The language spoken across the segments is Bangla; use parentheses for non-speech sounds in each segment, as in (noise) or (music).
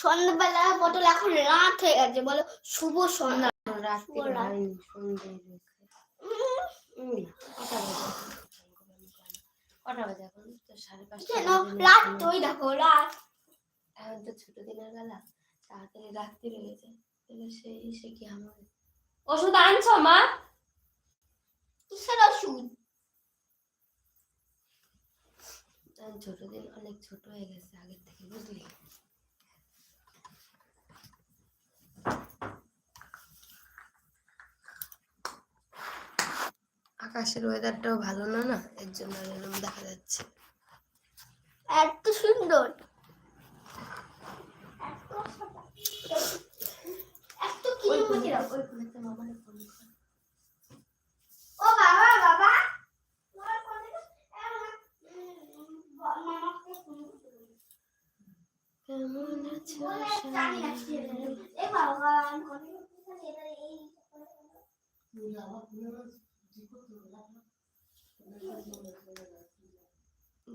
সন্ধ্যাবেলা পটল এখন রাত হয়ে গেছে বলো শুভ সন্ধ্যা। এখন তো ছোট দিনের বেলা তাড়াতাড়ি রাত্রি রয়েছে সেই সে কি আমার ওষুধ আনছো মা? কিসের ওষুধ? ছোট দিন অনেক ছোট হয়ে গেছে আগের থেকে, বুঝলি? আকাশের ওয়েদারটাও ভালো না না এর জন্য দেখা যাচ্ছে এত সুন্দর এত কি ওই মজা ফোনে- ওই ফোনেতে মামারে ফোন কর। ও বাবা বাবা তোমার ফোনে উম, মামাকে ফোন করতে বলো। কেমন আছো বলে একটা আমি সোনা? আছি। এ বাবা, আমি কথা বলতে চাই, এটা এই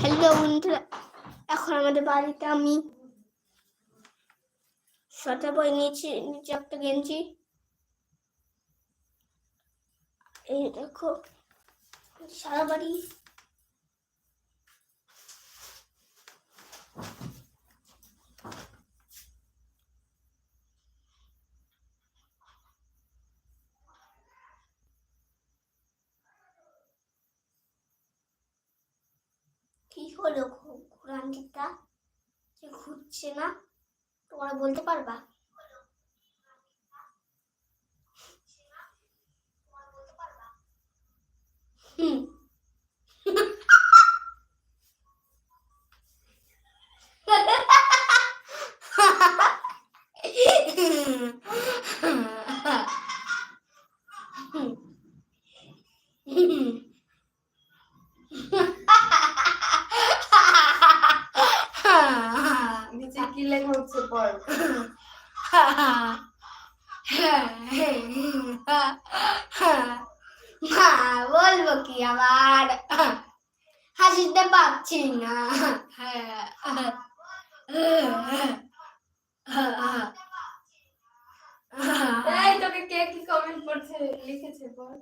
হ্যালো বন্ধুরা। এখন আমাদের বাড়িতে আমি সোয়েটার বই নিয়েছি, নিচে একটা গেঞ্জি। এই দেখো সারা বাড়ি কি হলো ঘোরানটা যে ঘুরছে না? তোমরা বলতে পারবা? হুম। (laughs) কি লেখা হচ্ছে পর মা বলব কি আবার? হাসিতে পারছি না। তোকে কে কি কমেন্ট করছে লিখেছে বল।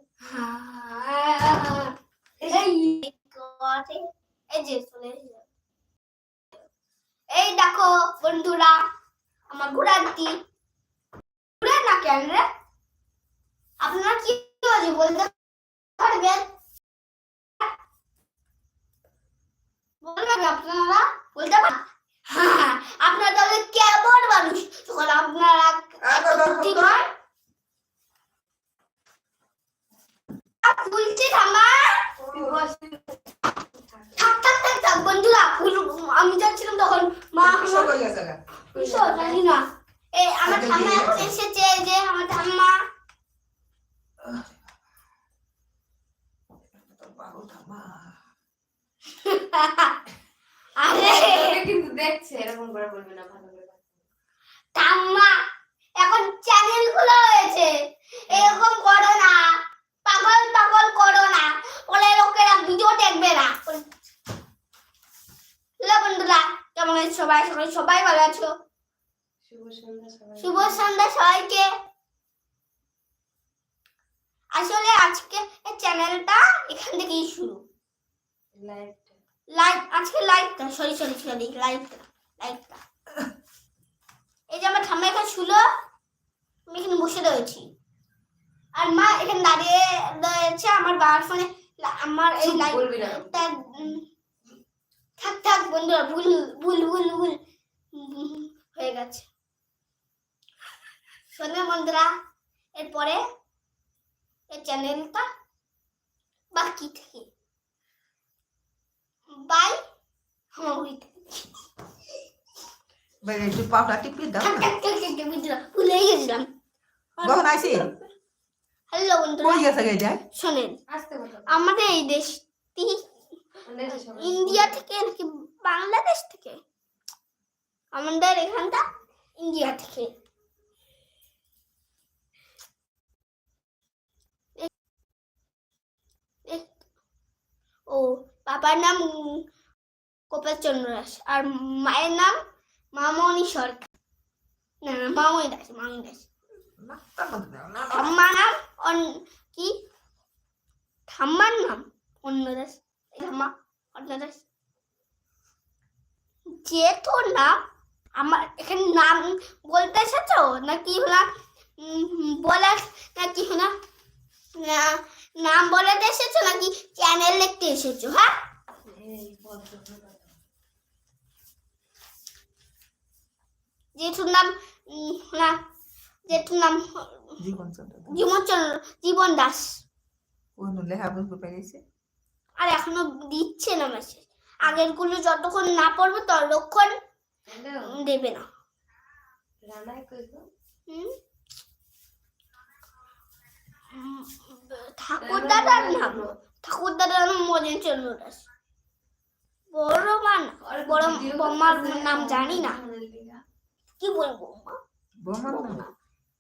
এই যে চলে। এই দেখো বন্ধুরা, আমার ঘোড়াটি। ঘুরে না কেন রে? আপনারা কি হয়েছে বলতে পারবেন? আপনারা? বলতে পারেন (laughs) আপনারা তাহলে কেমন মানুষ? যখন আপনারা হয় খুলছি আমার থাক থাক থাক থাক বন্ধুরা ফুল আমি যাচ্ছিলাম তখন মা আমার কিসব জানি না। এই আমার ঠাম্মা এখন এসেছে যে আমার ঠাম্মা আরে তোকে কিন্তু দেখছে এরকম করে বলবে না ভালো করে ঠাম্মা এখন চ্যানেল খোলা হয়েছে এরকম করো না পাগল পাগল করো না বলে লোকেরা ভিডিও দেখবে না হ্যালো বন্ধুরা কেমন আছো সবাই সবাই সবাই ভালো আছো শুভ সন্ধ্যা সবাই শুভ সন্ধ্যা সবাইকে আসলে আজকে এই চ্যানেলটা এখান থেকেই শুরু লাইভটা লাইভ আজকে লাইভটা সরি সরি সরি লাইভটা লাইভটা এই যে আমার ঠাম্মা এখানে ছিল আমি এখানে বসে রয়েছি। আর মা এখানে দাঁড়িয়ে রয়েছে আমার বাবার ফোনে আমার এই চুপ লাইভ বলবি না। থাক থাক বন্ধুরা ভুল ভুল ভুল ভুল হয়ে গেছে। শোনে বন্ধুরা এরপরে এই চ্যানেলটা বাকি থেকে। বাই থেকে বাইরে একটু পাউডা টিপি দাও ভুলে গেছিলাম। কখন আইসি হ্যালো বন্ধুরা কই গেছে গাইডা শোনেন আমাদের এই দেশটি ইন্ডিয়া থেকে নাকি বাংলাদেশ থেকে? আমাদের এখানটা ইন্ডিয়া থেকে। ও বাবার নাম উম, গোপাল চন্দ্র দাস। আর মায়ের নাম মামনি সরকার। না না মামনি দাস মামনি দাস। না না না ঠাম্মার নাম অন- কি? ঠাম্মার নাম অন্য দাস। ঠাম্মা অন্য দাস। যেহেতু নাম আমার এখানে নাম বলতে এসেছ? নাকি উম, বলে নাকি হলা না নাম বলাতে এসেছ নাকি চ্যানেল লিখতে এসেছ হ্যাঁ। যেহেতু নাম না যেহেতু নাম জীবন চন্দ্র জীবন দাস। কোন লেখা বুঝতে পেরেছে আর এখনও দিচ্ছে না মেসেজ আগেরগুলো যতক্ষণ না পড়বে ততক্ষণ দেবে না। রানাই কই গো হুম? ঠাকুর দাদার নাম ঠাকুর। দাদার নাম মজেন চন্দ্র দাস বড় মান বড় বম্মার নাম জানি না। কি বলব মা বোমার নাম?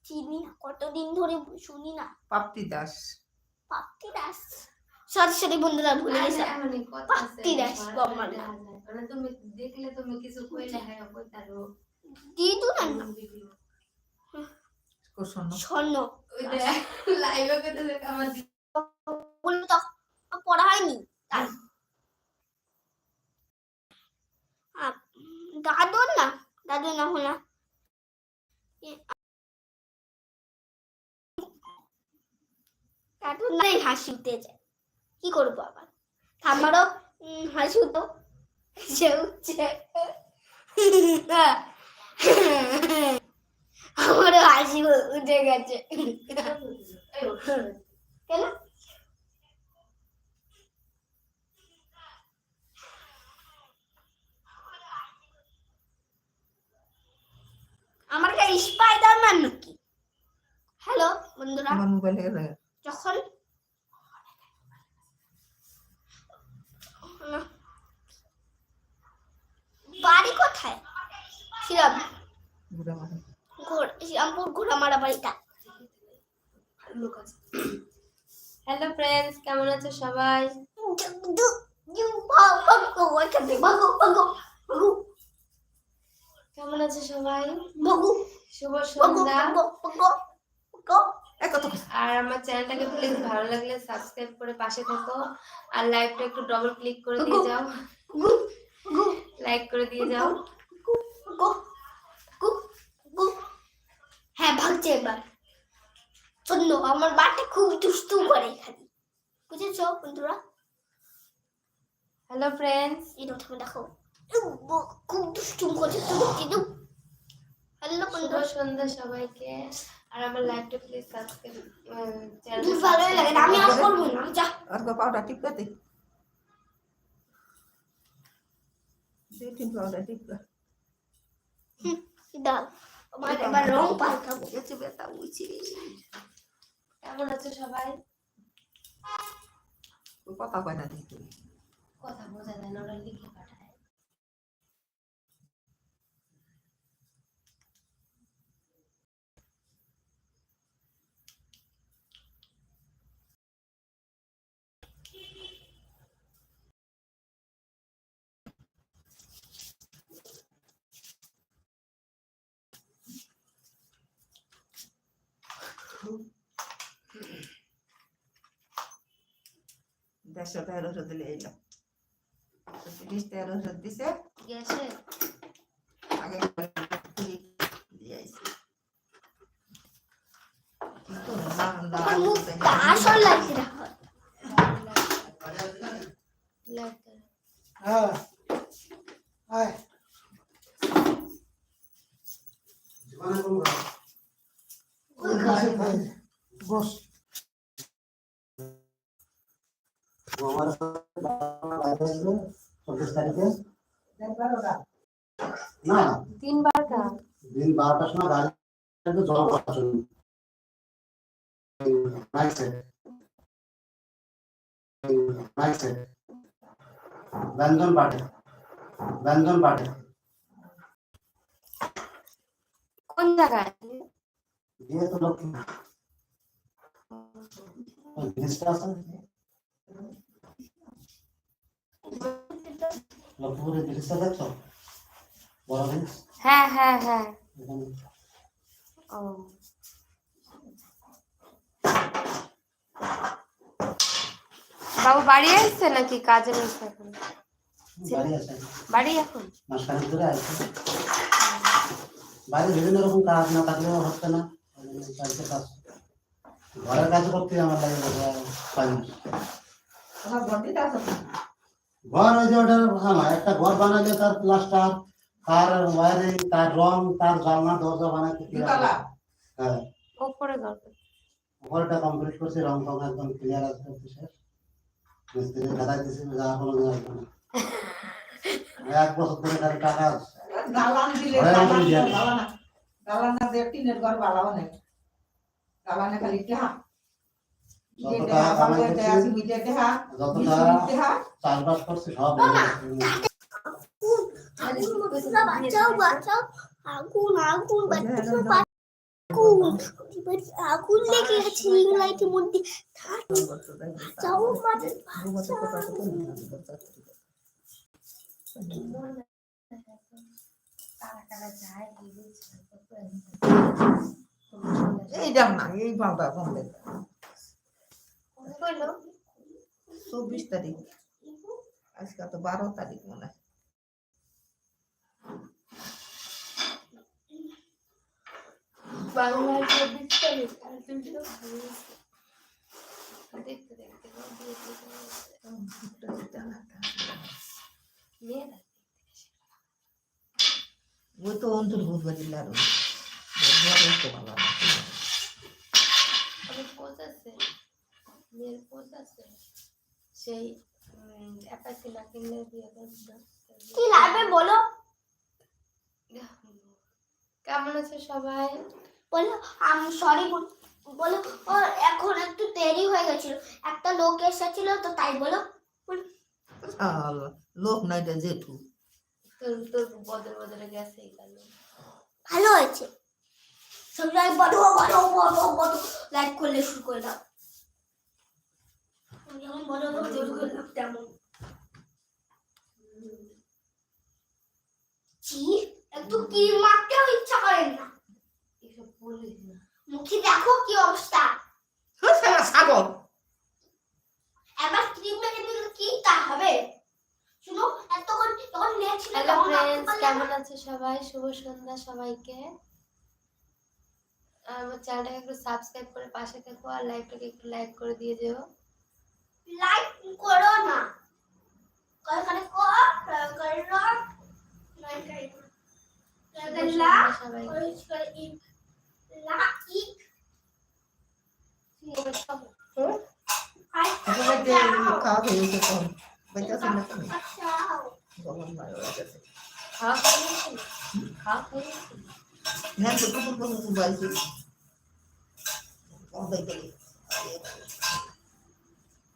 চিনি না কতদিন ধরে শুনি না। পাপ্তি দাস পাপ্তি দাস সরি বন্ধুরা ভুলে গেছি। এমনই কথা আছে, পাত্তি দাস, বম্মার মানে তুমি দেখলে তুমি কিছু কইলে হ্যাঁ কইতারো। দিদু না। নাম স্বর্ণ। ওই যে (laughs) লাইভে আমার দি- তো পড়া হয়নি। তাই দাদুর না দাদুর না হলো দাদুর নাই হাসি উঠে কি করব আবার? আমারও হাসি উঠো সে উঠছে। (laughs) আমারও হাসি উঠে গেছে। কেন? আমার স্পাইডারম্যান নাকি? হ্যালো বন্ধুরা। মোবাইল গেছে যখন না। বাড়ি কোথায় শ্রীরাম বুড়া মানে ঘোর শ্রীরামপুর ঘোড়ামারা বাড়িটা। হ্যালো ফ্রেন্ডস কেমন আছো সবাই? কেমন আছো সবাই? শুভ সন্ধ্যা। আর আমার চ্যানেলটাকে প্লিজ ভালো লাগলে সাবস্ক্রাইব করে পাশে থাকো। আর লাইভটা একটু ডবল ক্লিক করে দিয়ে যাও। লাইক করে দিয়ে যাও। ভাগছে এবার। শূন্য আমার বাটা খুব দুষ্টু করে এখানে। বুঝেছ বন্ধুরা? হ্যালো ফ্রেন্ডস এই প্রথমে দেখো। খুব দুষ্টুম করছে তুমি কিন্তু হ্যালো শুভ বন্ধুরা। সন্ধ্যা সবাইকে। আর আমার লাইভটা প্লিজ সাবস্ক্রাইব খুব ভালোই লাগে না আমি আর করব না যা। আর গো পাউডা টিপে দে। দুই তিন পাউডা টিপে দাও এবার রং পাল্টাবো গেছে বেতা উইছি কেমন আছো সবাই কথা কয় না দেখি কথা বোঝা যায় না ওরা লিখে পাঠায় দেড়শো তেরোশো দিলে এইলাম তিরিশ তেরোশো দিছে। আগে দিয়ে আইছে। চব্বিশ তারিখে না তিন বারোটা দিন বারোটার সময় গাড়ি আসবে জল করার জন্য নাইট সেট নাইট সেট ব্যঞ্জন পাঠে ব্যঞ্জন পাঠে কোন জায়গায় দিয়ে তো লক্ষ্মী ওই ব্রিজটা আছে লক্ষ্মীপুরের ব্রিজটা দেখছ বড় ব্রিজ হ্যাঁ হ্যাঁ হ্যাঁ। এখানে ও। বাবু বাড়ি আসছে নাকি কাজে রয়েছে এখন? বাড়ি আছে। বাড়ি এখন? মাসখানেক ধরে আছে। বাইরে বিভিন্ন রকম কাজ না থাকলেও হচ্ছে না। ওই জন্য বাড়িতে কাজ। ঘরের কাজ করতে আমার লাগে বোধ হয় ছয় মাস আমার ঘরটিতে আছে তো। ঘর ওই যে ওটার আমার একটা ঘর বানালে তার প্লাস্টার তার ওয়ারিং তার রং তার জানলা দরজা বানাতে। হ্যাঁ। ওপরে গল্প ঘরটা কমপ্লিট করছি রং টং একদম ক্লিয়ার আছে অফিসের মিস্ত্রি দেখাই দিয়েছি যা কোনো আসবে না এক বছর ধরে খালি টাকা আছে। দালান দিলে দালান দালান। দালান না দিয়ে টিনের ঘর বালাও নেই। দালানে খালি টাকা টেহা কামাই করছি চাষবাস করছি সব আগুন আগুন বাচ্চাও আগুন আগুন লেগে আছে রিং লাইটের মধ্যে। যাও মাঝে এই দাম এই পাউডার কমবে চব্বিশ তারিখ। আজকে তো বারো তারিখ মনে হয়। বাংলার চব্বিশ তারিখ দেখতে দেখতে মেয়েরা ওই তো অন্তর্ভুক্ত জেলার তো ভালো আছে। মেয়ের পোজ আছে সেই অ্যাপাসি না কিনলে না কি লাগবে বলো? কেমন আছে সবাই? বলো আমি সরি বলো ও এখন একটু দেরি হয়ে গেছিল। একটা লোক এসেছিল তো তাই বলো। আল্লাহ, লোক নাই এটা জেঠু। তোর তোর বদল বদলে গেছে ভালো হয়েছে। সব লাইক বড় বড় বড় বড় লাইক করলে শুরু করে দাও। যেমন বড় বড় জোর করলাম তেমন। চি একটু ক্রিম মাখতেও ইচ্ছা করেন না। এসব বলিস না মুখে দেখো কি অবস্থা। শালা ছাগল। একবার ক্রিম মেখে দিলে কি তা হবে। শুনো এতক্ষণ তখন কেমন আছে সবাই? শুভ সন্ধ্যা সবাইকে। আর আমার চ্যানেলটাকে একটু সাবস্ক্রাইব করে পাশে থেকো আর লাইভটাকে একটু লাইক করে দিয়ে যেও। লাইক করো না কল করে কর করে রক লাইক করে শুভ লা সন্ধ্যা সবাইকে করে করে ই লা ই হাই এখন এই যে খাওয়া হয়েছে কম বেঁচেছে না তুমি আচ্ছা গরম ভালো লাগছে খাওয়া খাওয়া হয়েছে না? খাওয়া খাওয়া হয়েছে না? হ্যাঁ তো কুকুর কুকুর বাড়ছে কম হয়ে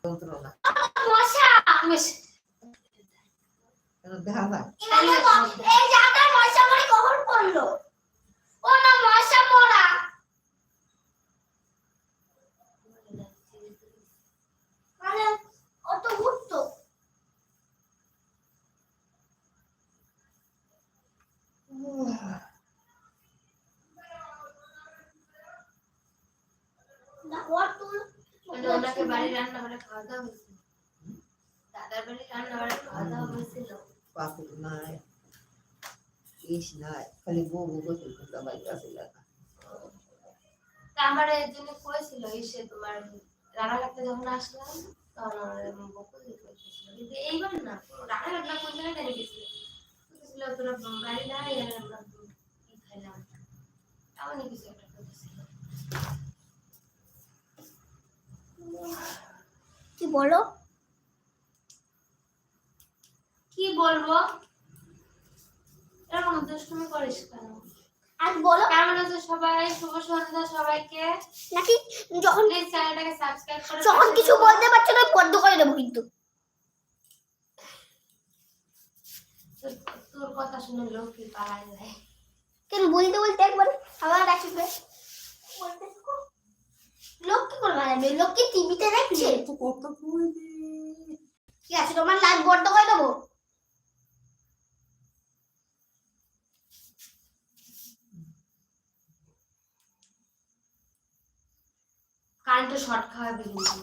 গেলে যন্ত্র না মশা কেন দেখা যায় এই জায়গায় মশা মারি কখন পড়ল ও না মশা মরা মানে অত উঠতো না ওর তুল মানে ওনাকে বাড়ির রান্না বাড়া খাওয়া দাওয়া হয়েছিল। দাদার বাড়ির রান্না বাড়া খাওয়া দাওয়া হয়েছিল। পাকুর নাই ইস নাই খালি বউ বউ গোসল করতে বাড়ি কাছে লাগা আমার কয়েছিল তোমার যখন আসলাম তখন আমার বকুল কয়েছিল কিন্তু এইবার না রানাঘাট না কোন জায়গায় দাঁড়িয়ে গেছিল তোরা বাড়ি আর আমরা কি খাইলাম? এমনই কিছু একটা কি বলো? কি বলব? এরকম দুষ্টুমি করিস কেন? আজ বলো। কেমন আছে সবাই? শুভ সন্ধ্যা সবাইকে। নাকি যখন প্লিজ চ্যানেলটাকে সাবস্ক্রাইব করে যখন কিছু বলতে পারছ না বন্ধ করে দেবো কিন্তু। তোর- তোর কথা শুনে লোক কি পালায় যায়। কেন বলতে বলতে একবার আবার আসবে বলতে থাকো। লোক কি করে মারাবে লোক কি টিভিতে দেখছে। তো কত কইলি ঠিক আছে তোমার লাইভ বন্ধ করে দেবো। কারেন্টে শর্ট খাওয়াবে কিন্তু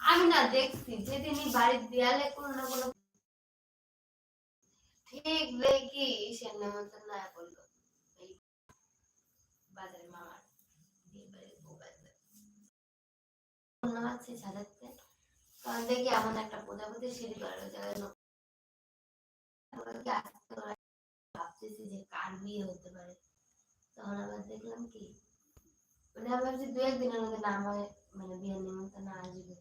আমি না দেখছি যেদিনই বাড়ির দেয়ালে কোনো না কোনো ঠিক দেখি সে না করল বউ বাজারে। অন্য সাজাতে। কারণ দেখি এমন একটা প্রজাপতি সিঁড়ি করে ওই জায়গায় ভাবতেছি যে কার বিয়ে হতে পারে। তখন আবার দেখলাম কি মানে আমি ভাবছি দু একদিনের মধ্যে না মানে বিয়ের নিমন্ত্রণ আসবে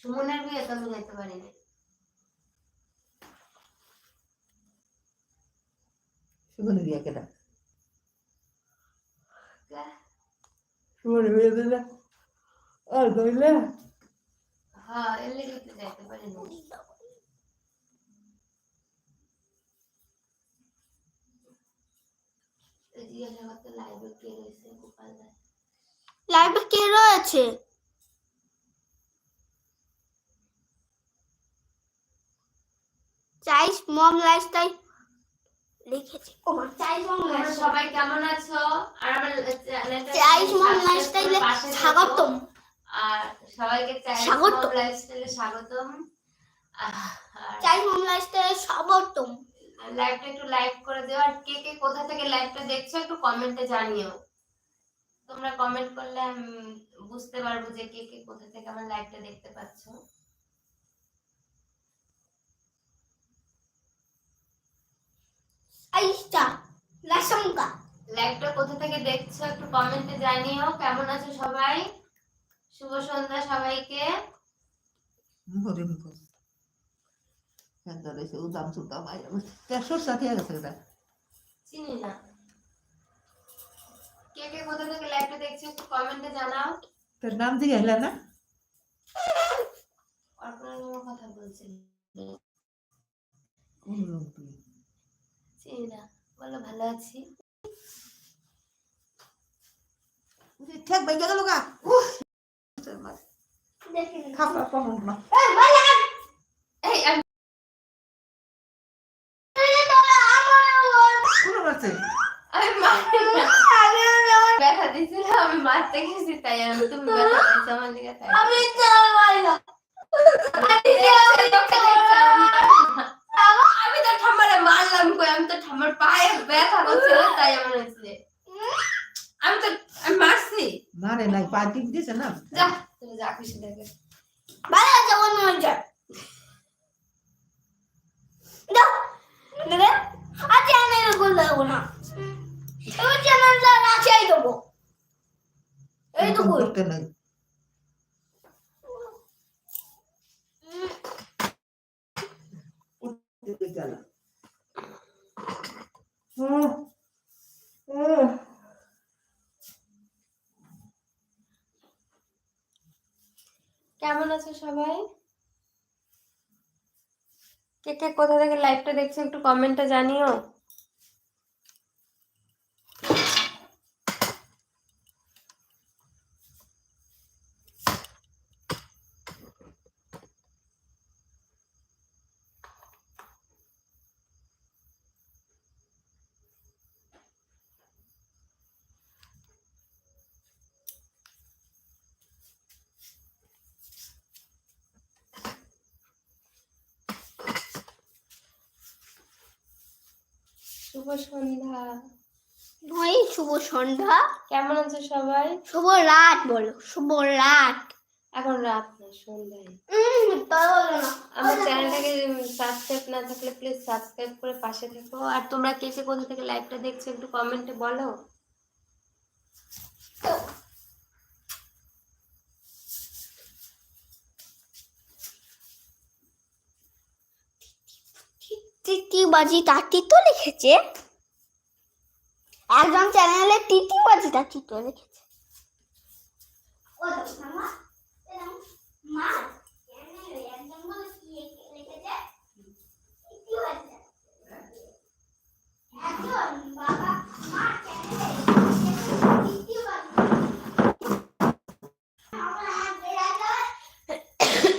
সুমনের বিয়ে তো আমি যেতে পারিনি। সুমনে বিয়া কেটা কে? সুমনে বিয়ে দিলে আর কইলে হ্যাঁ এর লেগে তো যাইতে পারিনি এই জিজ্ঞাসা করতে লাইভে কে রয়েছে গোপাল দাস লাইভে কে রয়েছে চাইস মম লাইফস্টাইল লিখেছে। ও মা চাইস মম সবাই কেমন আছো? আর আমার স্বাগতম। আর সবাইকে স্বাগতম। স্বাগতম। লাইভটা একটু লাইক করে দিও। আর কে কে কোথা থেকে লাইভটা দেখছ একটু কমেন্টে জানিও। তোমরা কমেন্ট করলে বুঝতে পারব যে কে কে কোথা থেকে আমার লাইভটা দেখতে পাচ্ছো আইস্টা লাসমকা লাইভটা কোথা থেকে দেখছ একটু কমেন্টে জানিও কেমন আছো সবাই? শুভ সন্ধ্যা সবাইকে। সে উদাম সুদাম তেরশোর সাথে গেছে চিনি না। কে কে কোথা থেকে লাইভটা দেখছ একটু কমেন্টে জানাও। তোর নাম দিয়ে না? অর্পণার কথা তুই? চিনি না। বলো ভালো আছি? ঠেক বাইকে গেল গা। খাপড়া কমন না এই ভাই এই আমি কোন আছে আমি মারতে না। ব্যথা দিছিল আমি মারতে গেছি তাই আমি তুমি ব্যথা পাইছো আমার দিকে তাই। আমি তো আমি তো ঠাম্মারে মারলাম কই আমি তো ঠাম্মার পায়ে ব্যথা করছিল তাই আমার হয়েছে। আমি তো আমি মারছি মারে নাই পা টিপ দিয়েছে না যা তুমি যা খুশি দেখে ভালো আছে অন্য হয়েছে দাও নেবে আজ আমি এরকম দেবো না এবার চ্যানেলটা রাখাই দেবো এই তো কই করতে নাই কেমন সবাই? কে কে কোথা থেকে লাইভটা দেখছ একটু কমেন্টটা জানিও। শুভ সন্ধ্যা। ভাই শুভ সন্ধ্যা। কেমন আছো সবাই? শুভ রাত বলো শুভ রাত। এখন রাত না সন্ধ্যায়। আমার চ্যানেলটাকে সাবস্ক্রাইব না থাকলে প্লিজ সাবস্ক্রাইব করে পাশে থেকো। আর তোমরা কে কে কোথা থেকে লাইভটা দেখছ একটু কমেন্টে বলো। বাজি তাঁতি তো লিখেছে? একজন চ্যানেলে তিতি বাজি তো লিখেছে।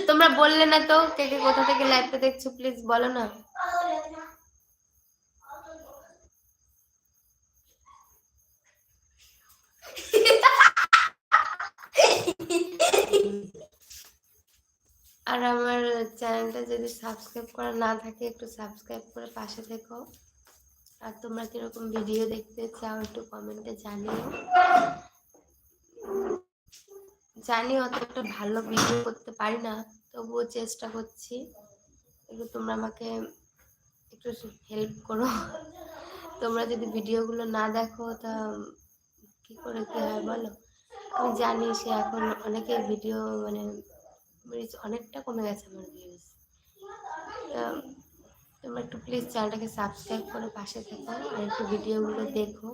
তোমরা বললে না তো, কে কে কোথা থেকে লাইভটা দেখছ প্লিজ বলো না। যদি সাবস্ক্রাইব করা না থাকে, একটু সাবস্ক্রাইব করে পাশে থেকো। আর তোমরা কীরকম ভিডিও দেখতে চাও, একটু কমেন্টে জানিও। জানি অত একটা ভালো ভিডিও করতে পারি না, তবুও চেষ্টা করছি। একটু তোমরা আমাকে একটু হেল্প করো। তোমরা যদি ভিডিওগুলো না দেখো, তা কি করে, কি হয় বলো? আমি জানি সে এখন অনেকের ভিডিও মানে অনেকটা কমে গেছে আমার ভিউজ তোমরা একটু প্লিজ চ্যানেলটাকে সাবস্ক্রাইব করে পাশে থেকো আর একটু ভিডিওগুলো দেখো।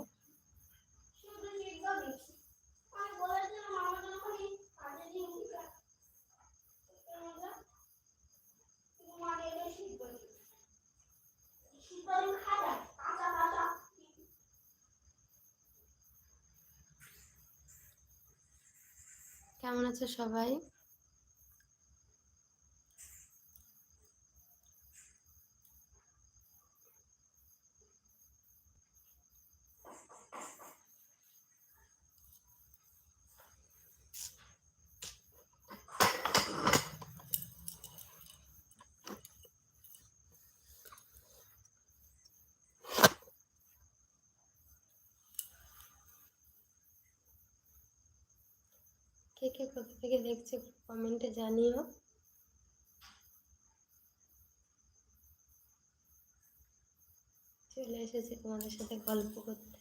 কেমন আছো সবাই? কে কে কোথা থেকে দেখছে কমেন্টে জানিও। চলে এসেছি তোমাদের সাথে গল্প করতে।